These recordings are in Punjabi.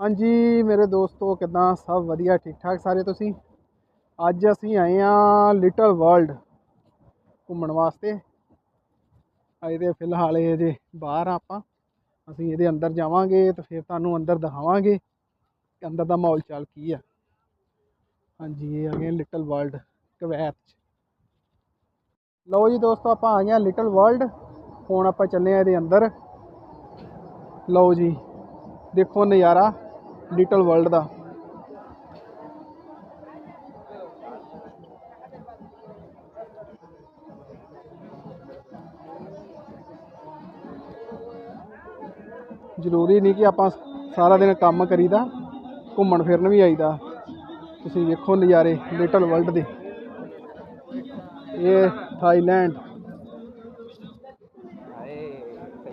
ਹਾਂਜੀ, ਮੇਰੇ ਦੋਸਤੋ, ਕਿਦਾਂ? ਸਭ ਵਧੀਆ ਠੀਕ ਠਾਕ ਸਾਰੇ ਤੁਸੀਂ? ਅੱਜ ਅਸੀਂ ਆਏ ਆ ਲਿਟਲ ਵਰਲਡ ਘੁੰਮਣ ਵਾਸਤੇ। ਅਜੇ ਤੇ ਫਿਲਹਾਲ ਇਹ ਜੇ ਬਾਹਰ ਆ ਆਪਾਂ। ਅਸੀਂ ਇਹਦੇ ਅੰਦਰ ਜਾਵਾਂਗੇ ਤੇ ਫਿਰ ਤੁਹਾਨੂੰ ਅੰਦਰ ਦਿਖਾਵਾਂਗੇ ਅੰਦਰ ਦਾ ਮਾਹੌਲ ਚਾਲ ਕੀ ਆ। ਹਾਂਜੀ, ਇਹ ਆ ਗਏ ਲਿਟਲ ਵਰਲਡ ਕਵੈਤ 'ਚ। ਲਓ ਜੀ ਦੋਸਤੋ, ਆਪਾਂ ਆ ਗਏ ਆ ਲਿਟਲ ਵਰਲਡ ਹੁਣ ਆਪਾਂ ਚੱਲੇ ਆ ਇਹਦੇ ਅੰਦਰ। ਲਓ ਜੀ, ਦੇਖੋ ਨਜ਼ਾਰਾ। ਲਿਟਲ ਵਰਲਡ ਦਾ। ਜ਼ਰੂਰੀ ਨਹੀਂ ਕਿ ਆਪਾਂ ਸਾਰਾ ਦਿਨ ਕੰਮ ਕਰੀਦਾ ਘੁੰਮਣ ਫਿਰਨ ਵੀ ਆਈਦਾ। ਤੁਸੀਂ ਵੇਖੋ ਨਜ਼ਾਰੇ ਲਿਟਲ ਵਰਲਡ ਦੇ। ਇਹ ਥਾਈਲੈਂਡ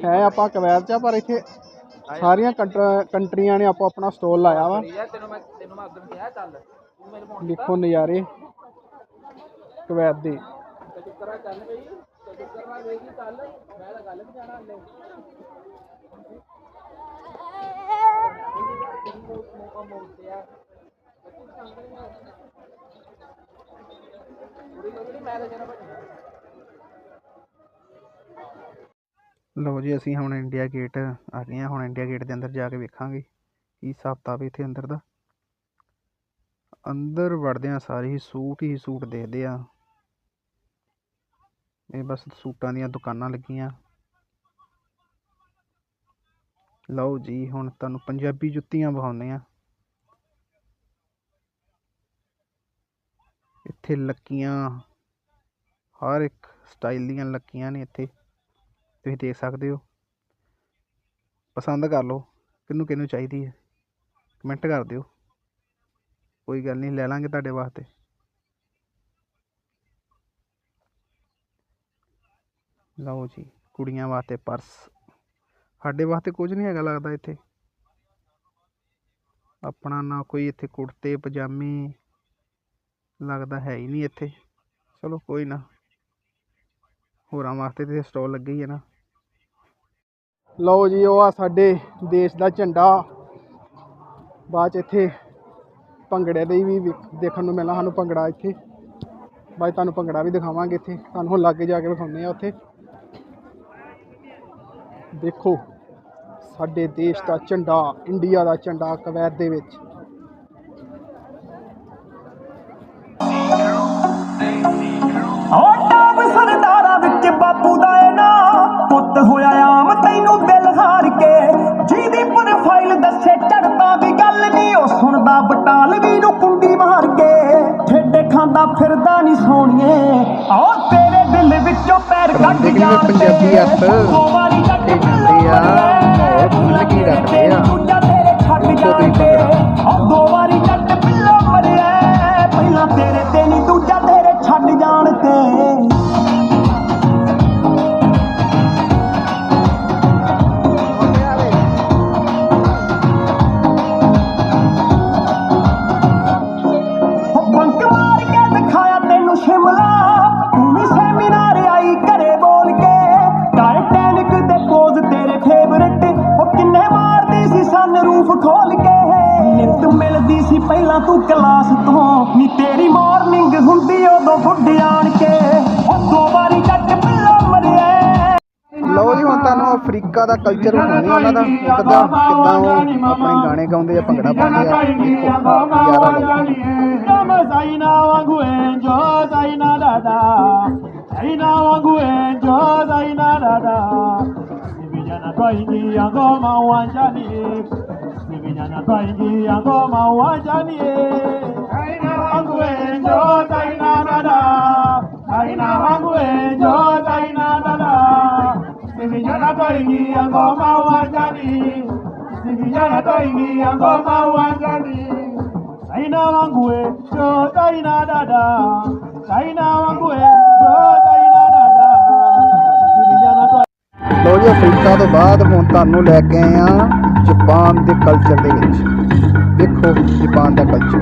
ਹੈ ਆਪਾਂ ਕਵੈਤ ਚ ਪਰ ਇੱਥੇ ਸਾਰੀਆਂ ਕੰਟਰ- ਕੰਟਰੀਆਂ ਨੇ ਆਪੋ ਆਪਣਾ ਸਟੋਲ ਲਾਇਆ ਵਾ। ਯਾਰ ਤੈਨੂੰ ਮੈਂ ਤੈਨੂੰ ਮੈਂ ਉਦੋਂ ਕਿਹਾ ਚੱਲ ਤੂੰ ਮੇਰੇ ਫੋਨ ਦੇਖੋ ਨਜ਼ਾਰੇ। ਕਵੈਤ ਦੇ। ਤੇ ਟਿੱਕਰਾ ਚੱਲ ਬਈ। ਤੇ ਟਿੱਕਰਾ ਵੇਖੀ ਚੱਲ ਮੈਂ ਤਾਂ ਗੱਲ ਵੀ ਜਾਣਾ ਹਲੇ। ਮੈਂ ਤਾਂ ਜਰਾ ਲਓ ਜੀ, ਅਸੀਂ ਹੁਣ ਇੰਡੀਆ ਗੇਟ ਆ ਗਏ ਹਾਂ। ਹੁਣ ਇੰਡੀਆ ਗੇਟ ਦੇ ਅੰਦਰ ਜਾ ਕੇ ਵੇਖਾਂਗੇ ਕੀ ਹਿਸਾਬ ਕਿਤਾਬ ਇੱਥੇ ਅੰਦਰ ਦਾ। ਅੰਦਰ ਵੜਦੇ ਆ ਸਾਰੇ ਹੀ, ਸੂਟ ਹੀ ਸੂਟ ਦੇਖਦੇ ਆ ਇਹ ਬਸ ਸੂਟਾਂ ਦੀਆਂ ਦੁਕਾਨਾਂ ਲੱਗੀਆਂ। ਲਓ ਜੀ, ਹੁਣ ਤੁਹਾਨੂੰ ਪੰਜਾਬੀ ਜੁੱਤੀਆਂ ਵਿਖਾਉਂਦੇ ਆ ਇੱਥੇ ਲੱਕੀਆਂ, ਹਰ ਇੱਕ ਸਟਾਈਲ ਦੀਆਂ ਲੱਕੀਆਂ ਨੇ ਇੱਥੇ। ਤੁਸੀਂ ਦੇਖ ਸਕਦੇ ਹੋ। ਪਸੰਦ ਕਰ ਲਓ, ਕਿਹਨੂੰ ਕਿਹਨੂੰ ਚਾਹੀਦੀ ਹੈ। ਕਮੈਂਟ ਕਰ ਦਿਓ। ਕੋਈ ਗੱਲ ਨਹੀਂ, ਲੈ ਲਾਂਗੇ ਤੁਹਾਡੇ ਵਾਸਤੇ। ਲਓ ਜੀ, ਕੁੜੀਆਂ ਵਾਸਤੇ ਪਰਸ। ਸਾਡੇ ਵਾਸਤੇ ਕੁਝ ਨਹੀਂ ਹੈਗਾ ਲੱਗਦਾ ਇੱਥੇ। ਆਪਣਾ ਨਾ ਕੋਈ ਇੱਥੇ ਕੁੜਤੇ, ਪਜਾਮੇ ਲੱਗਦਾ ਹੈ ਹੀ ਨਹੀਂ ਇੱਥੇ। ਚਲੋ ਕੋਈ ਨਾ। ਹੋਰਾਂ ਵਾਸਤੇ ਤੇ ਸਟਾਲ ਲੱਗੇ ਹੀ ਹੈ ਨਾ। ਲਓ ਜੀ, ਉਹ ਆ ਸਾਡੇ ਦੇਸ਼ ਦਾ ਝੰਡਾ। ਬਾਅਦ 'ਚ ਇੱਥੇ ਭੰਗੜੇ ਦੇ ਵੀ ਦੇਖਣ ਨੂੰ ਮਿਲਣਾ ਸਾਨੂੰ ਭੰਗੜਾ ਇੱਥੇ। ਬਾਅਦ 'ਚ ਤੁਹਾਨੂੰ ਭੰਗੜਾ ਵੀ ਦਿਖਾਵਾਂਗੇ ਇੱਥੇ। ਤੁਹਾਨੂੰ ਹੁਣ ਲਾਗੇ ਜਾ ਕੇ ਵਿਖਾਉਂਦੇ ਆ ਉੱਥੇ। ਦੇਖੋ, ਸਾਡੇ ਦੇਸ਼ ਦਾ ਝੰਡਾ, ਇੰਡੀਆ ਦਾ ਝੰਡਾ ਕਵੈਤ ਦੇ ਵਿੱਚ। ਓ ਜਾਣ ਪੰਜਾਬੀ ਤੇ ਜੱਟ ਇਹ ਜਾਂਦੇ। ਆ, ਮਾਹੌਲ ਖੁੱਲ੍ਹ ਕੇ ਰੱਖਦੇ ਆ। ਹੀ ਤੇ। ਓ ਦੋ ਵਾਰੀ ਜੱਟ ਪਿੱਲੋ ਮਰਿਆ ਪਹਿਲਾਂ ਤੇਰੇ ਤੇ ਨਹੀਂ ਦੂਜਾ ਤੇਰੇ ਛੱਡ ਜਾਣ ਤੇ। ਉਹ ਹੁਣ ਤੁਹਾਨੂੰ ਅਫਰੀਕਾ ਦਾ ਕਲਚਰ ਵਿਖਾਉਂਦੇ ਆ ਉਹਨਾਂ ਦਾ ਕਿੱਦਾਂ ਕਿੱਦਾਂ ਉਹ ਆਪਣੇ ਗਾਣੇ ਗਾਉਂਦੇ ਆ ਭੰਗੜਾ ਪਾਉਂਦੇ ਆ ਦੇਖੋ ਯਾਰਾ ਲੱਗਦਾ Kama zaina wangu enjo zaina dada Zaina wangu enjo zaina dada Ni vijana twaingia ngoma uwanjani Ni vijana twaingia ngoma uwanjani twaingia ngoma uwanjani Ni vijana twaingia ngoma uwanjani Zaina wangu we, jo Zaina dada. Zaina wangu we, jo Zaina dada. Si vijana twa ਲਓ ਜੀ ਅਫਰੀਕਾ ਤੋਂ ਬਾਅਦ ਹੁਣ ਤੁਹਾਨੂੰ ਲੈ ਕੇ ਆਏ ਆ ਜਾਪਾਨ ਦੇ ਕਲਚਰ ਦੇ ਵਿੱਚ ਦੇਖੋ ਜਾਪਾਨ ਦਾ ਕਲਚਰ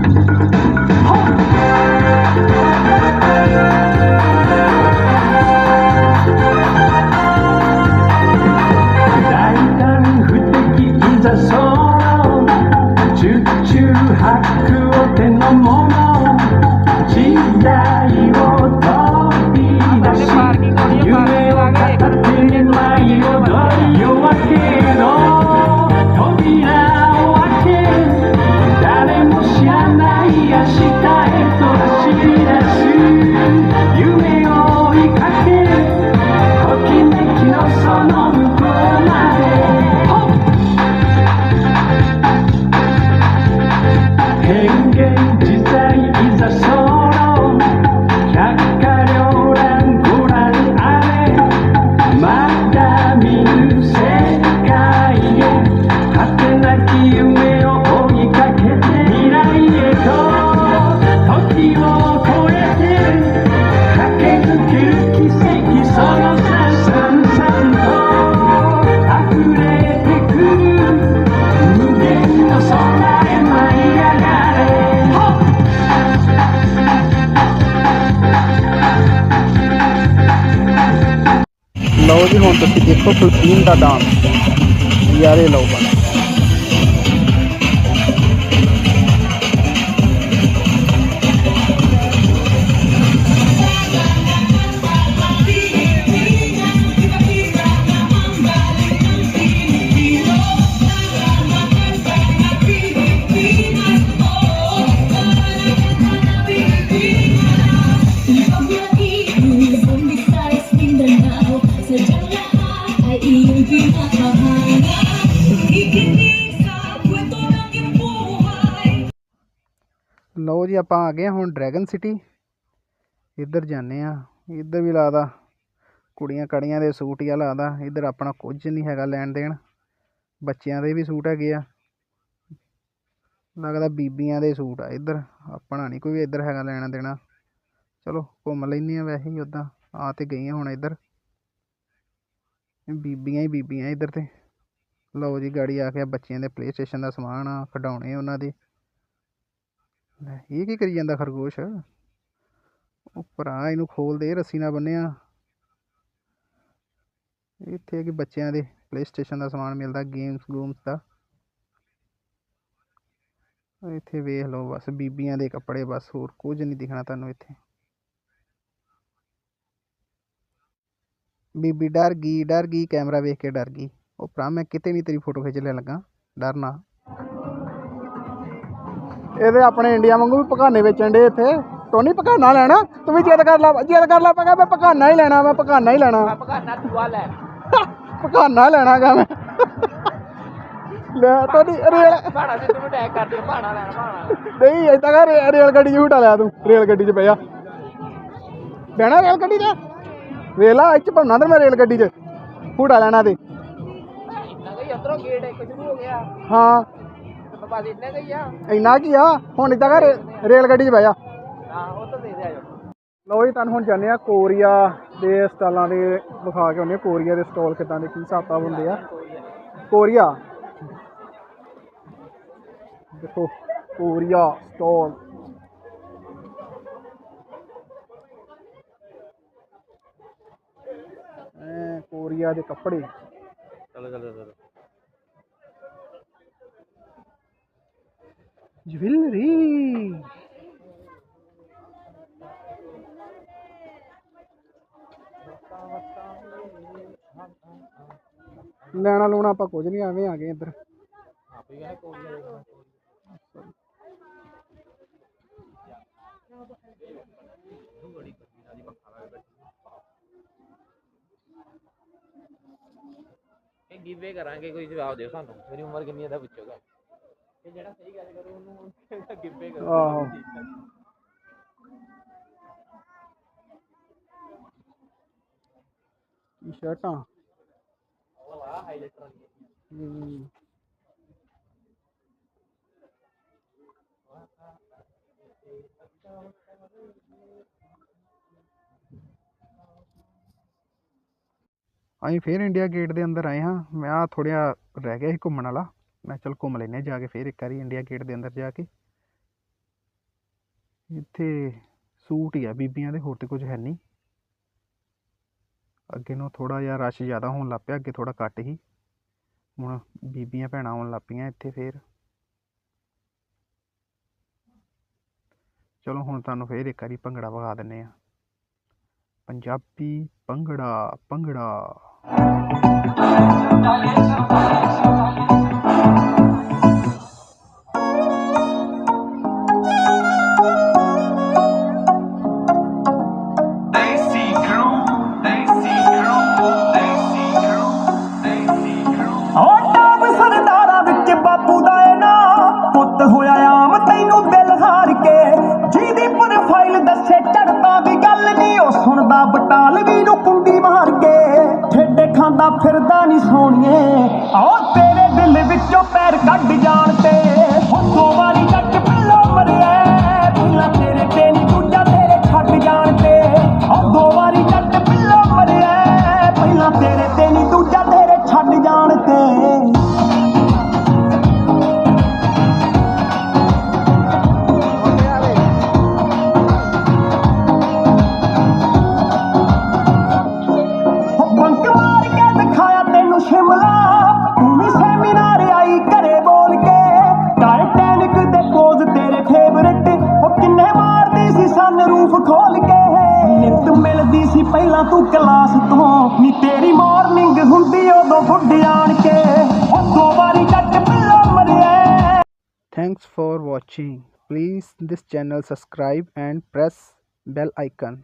ਲਓ ਜੀ ਹੁਣ ਤੁਸੀਂ ਦੇਖੋ ਫਲਕੀਨ ਦਾ ਡਾਂਸ ਯਾਰੇ ਲਓ ਬਣਾ ਜੀ ਆਪਾਂ ਆ ਗਏ ਹਾਂ ਹੁਣ ਡਰੈਗਨ ਸਿਟੀ ਇੱਧਰ ਜਾਂਦੇ ਆ ਇੱਧਰ ਵੀ ਲਾਦਾ। ਕੁੜੀਆਂ ਕੜੀਆਂ ਦੇ ਸੂਟ ਹੀ ਆ ਲਾਦਾ। ਇੱਧਰ ਆਪਣਾ ਕੁਝ ਨਹੀਂ ਹੈਗਾ ਲੈਣ ਦੇਣ। ਬੱਚਿਆਂ ਦੇ ਵੀ ਸੂਟ ਹੈਗੇ ਆ। ਲੱਗਦਾ ਬੀਬੀਆਂ ਦੇ ਸੂਟ ਆ ਇੱਧਰ। ਆਪਣਾ ਨਹੀਂ ਕੋਈ ਇੱਧਰ ਹੈਗਾ ਲੈਣਾ ਦੇਣਾ। ਚਲੋ, ਘੁੰਮ ਲੈਂਦੇ ਆ ਵੈਸੇ ਹੀ ਉੱਦਾਂ ਆ ਤੇ ਗਈਆਂ ਹੁਣ ਇੱਧਰ। ਬੀਬੀਆਂ ਹੀ ਬੀਬੀਆਂ ਇੱਧਰ ਤੇ। ਲਓ ਜੀ, ਗਾੜੀ ਆ ਕੇ ਬੱਚਿਆਂ ਦੇ ਪਲੇ ਸਟੇਸ਼ਨ ਦਾ ਸਮਾਨ ਆ, ਖਿਡੌਣੇ ਉਹਨਾਂ ਦੇ। ਲੈ, ਇਹ ਕੀ ਕਰੀ ਜਾਂਦਾ ਖਰਗੋਸ਼? ਉਹ ਭਰਾ ਇਹਨੂੰ ਖੋਲ ਦੇ, ਰੱਸੀ ਨਾਲ ਬੰਨਿਆ ਇੱਥੇ ਕਿ ਬੱਚਿਆਂ ਦੇ ਪਲੇ ਸਟੇਸ਼ਨ ਦਾ ਸਮਾਨ ਮਿਲਦਾ ਗੇਮਸ ਗੂਮਸ ਦਾ। ਇੱਥੇ ਵੇਖ ਲਓ ਬਸ, ਬੀਬੀਆਂ ਦੇ ਕੱਪੜੇ ਬਸ, ਹੋਰ ਕੁਝ ਨਹੀਂ ਦਿਖਣਾ ਤੁਹਾਨੂੰ ਇੱਥੇ। ਬੀਬੀ ਡਰ ਗਈ ਡਰ ਗਈ, ਕੈਮਰਾ ਵੇਖ ਕੇ ਡਰ ਗਈ। ਉਹ ਭਰਾ, ਮੈਂ ਕਿਤੇ ਨਹੀਂ ਤੇਰੀ ਫੋਟੋ ਖਿੱਚ ਲੈਣ ਲੱਗਾ ਡਰ ਨਾ ਇਹਦੇ ਆਪਣੇ ਇੰਡੀਆ ਵਾਂਗੂ ਵੀ ਪਕਾਨੇ ਵੇਚਣ ਦੇ ਇੱਥੇ। ਤੂੰ ਨਹੀਂ ਪਕਾਨਾ ਲੈਣਾ? ਤੂੰ ਵੀ ਜਿੱਦ ਕਰ ਲਾ ਜਿੱਦ ਕਰ ਲਾ ਪਗਾ ਮੈਂ ਪਕਾਨਾ ਹੀ ਲੈਣਾ ਮੈਂ ਪਕਾਨਾ ਹੀ ਲੈਣਾ। ਪਕਾਨਾ ਤੂਆ ਲੈ। ਪਕਾਨਾ ਲੈਣਾਗਾ ਮੈਂ। ਲੈ ਤੁਹਾਡੀ ਰੇਲ ਭਾਣਾ ਜੇ ਤੂੰ ਅਟੈਕ ਕਰ ਦੇ ਭਾਣਾ ਲੈਣਾ ਨਹੀਂ ਏਦਾਂ ਕਰ ਰੇਲ ਗੱਡੀ 'ਚ ਹਟਾ ਲਿਆ ਤੂੰ ਰੇਲ ਗੱਡੀ 'ਚ ਪਿਆ। ਬਹਿਣਾ ਰੇਲ ਗੱਡੀ 'ਚ ਵੇਲਾ ਇੱਥੇ ਭੰਨਾ ਤੇ ਮੈਂ ਰੇਲ ਗੱਡੀ 'ਚ। ਹੂਟਾ ਲੈਣਾ ਤੇ। ਇੰਨਾ ਗਈ ਅੰਦਰੋਂ ਗੇਟ ਇੱਕ ਸ਼ੁਰੂ ਹੋ ਗਿਆ। ਹਾਂ। ਬਸ ਇੰਨਾ ਗਈ ਆ? ਇੰਨਾ ਕੀ ਆ? ਹੁਣ ਏਦਾਂ ਕਰ ਰੇਲ ਗੱਡੀ 'ਚ ਬਹਿ ਜਾ। ਹਾਂ ਉਹ ਤਾਂ ਦੇ ਦੇ ਆਜੋ ਲਓ ਜੀ ਤੁਹਾਨੂੰ ਹੁਣ ਜਾਣਦੇ ਆ ਕੋਰੀਆ ਦੇ ਸਟਾਲਾਂ ਦੇ ਵਿਖਾ ਕੇ ਆਉਂਦੇ ਆ ਕੋਰੀਆ ਦੇ ਸਟਾਲ ਕਿਦਾਂ ਦੇ ਕੀ ਹਿਸਾਬ ਕਿਤਾਬ ਹੁੰਦੇ ਆ? ਕੋਰੀਆ। ਦੇਖੋ ਕੋਰੀਆ ਸਟਾਲ। ਐ ਕੋਰੀਆ ਦੇ ਕੱਪੜੇ। ਚਲੋ ਚਲੋ ਚਲੋ। ਜਵੈਲਰੀ ਲੈਣਾ ਲੂਣਾ ਆਪਾਂ ਕੁਝ ਨਹੀਂ, ਐਵੇਂ ਆ ਗਏ ਇੱਧਰ। ਗਿਵੇ ਕਰਾਂਗੇ, ਕੋਈ ਜਵਾਬ ਦਿਓ ਸਾਨੂੰ। ਮੇਰੀ ਉਮਰ ਕਿੰਨੀ ਹੈ ਦਾ ਪੁੱਛੋਗਾ ਜਿਹੜਾ ਸਹੀ ਗੱਲ ਕਰੂ ਉਹਨੂੰ ਗਿਵੇ ਕਰੋ। ਆਹੋ। ਹਾਈਲਾਈਟਰ ਵਾਲੀ। ਹਮ। ਅਸੀਂ ਫੇਰ ਇੰਡੀਆ ਗੇਟ ਦੇ ਅੰਦਰ ਆਏ ਹਾਂ। ਮੈਂ ਆ ਥੋੜ੍ਹਾ ਰਹਿ ਗਿਆ ਸੀ ਘੁੰਮਣ ਵਾਲਾ। ਮੈਂ ਚਲ ਘੁੰਮ ਲੈਨੇ ਜਾ ਕੇ ਫੇਰ ਇੱਕ ਵਾਰੀ ਇੰਡੀਆ ਗੇਟ ਦੇ ਅੰਦਰ ਜਾ ਕੇ। ਇੱਥੇ ਸੂਟ ਹੀ ਆ ਬੀਬੀਆਂ ਦੇ, ਹੋਰ ਤੇ ਕੁਝ ਹੈ ਨਹੀਂ। ਅੱਗੇ ਨੂੰ ਥੋੜਾ ਜਿਹਾ ਰਸ਼ ਜ਼ਿਆਦਾ ਹੋਣ ਲੱਗ ਪਿਆ, ਅੱਗੇ ਥੋੜਾ ਘੱਟ ਹੀ। ਹੁਣ ਬੀਬੀਆਂ ਭੈਣਾਂ ਆਉਣ ਲੱਗ ਪਈਆਂ ਇੱਥੇ ਫੇਰ। ਚਲੋ ਹੁਣ ਤੁਹਾਨੂੰ ਫੇਰ ਇੱਕ ਵਾਰੀ ਭੰਗੜਾ ਵਿਖਾ ਦਿੰਨੇ ਆ ਪੰਜਾਬੀ ਭੰਗੜਾ ਭੰਗੜਾ। ਬਟਾਲਵੀ ਨੂੰ ਕੁੰਡੀ ਮਾਰ ਕੇ ਠੇਡੇ ਖਾਂਦਾ ਫਿਰਦਾ ਨਹੀਂ ਸੋਣੀਏ। ਆਓ ਤੇਰੇ ਦਿਲ ਵਿੱਚੋਂ ਪੈਰ ਕੱਢ ਜਾਣ ਤੇ ਹੁਣ ਦੋ ਵਾਰੀ ਪਹਿਲਾਂ ਤੂੰ ਕਲਾਸ ਤੋਂ ਨੀ ਤੇਰੀ ਮਾਰਨਿੰਗ ਹੁੰਦੀ ਉਦੋਂ ਫੁੱਡ ਆਣ ਕੇ ਉਹ ਦੋ ਵਾਰੀ ਜੱਟ ਪਿੱਲਾ ਮਰਿਆ thanks for watching please this channel subscribe and press bell icon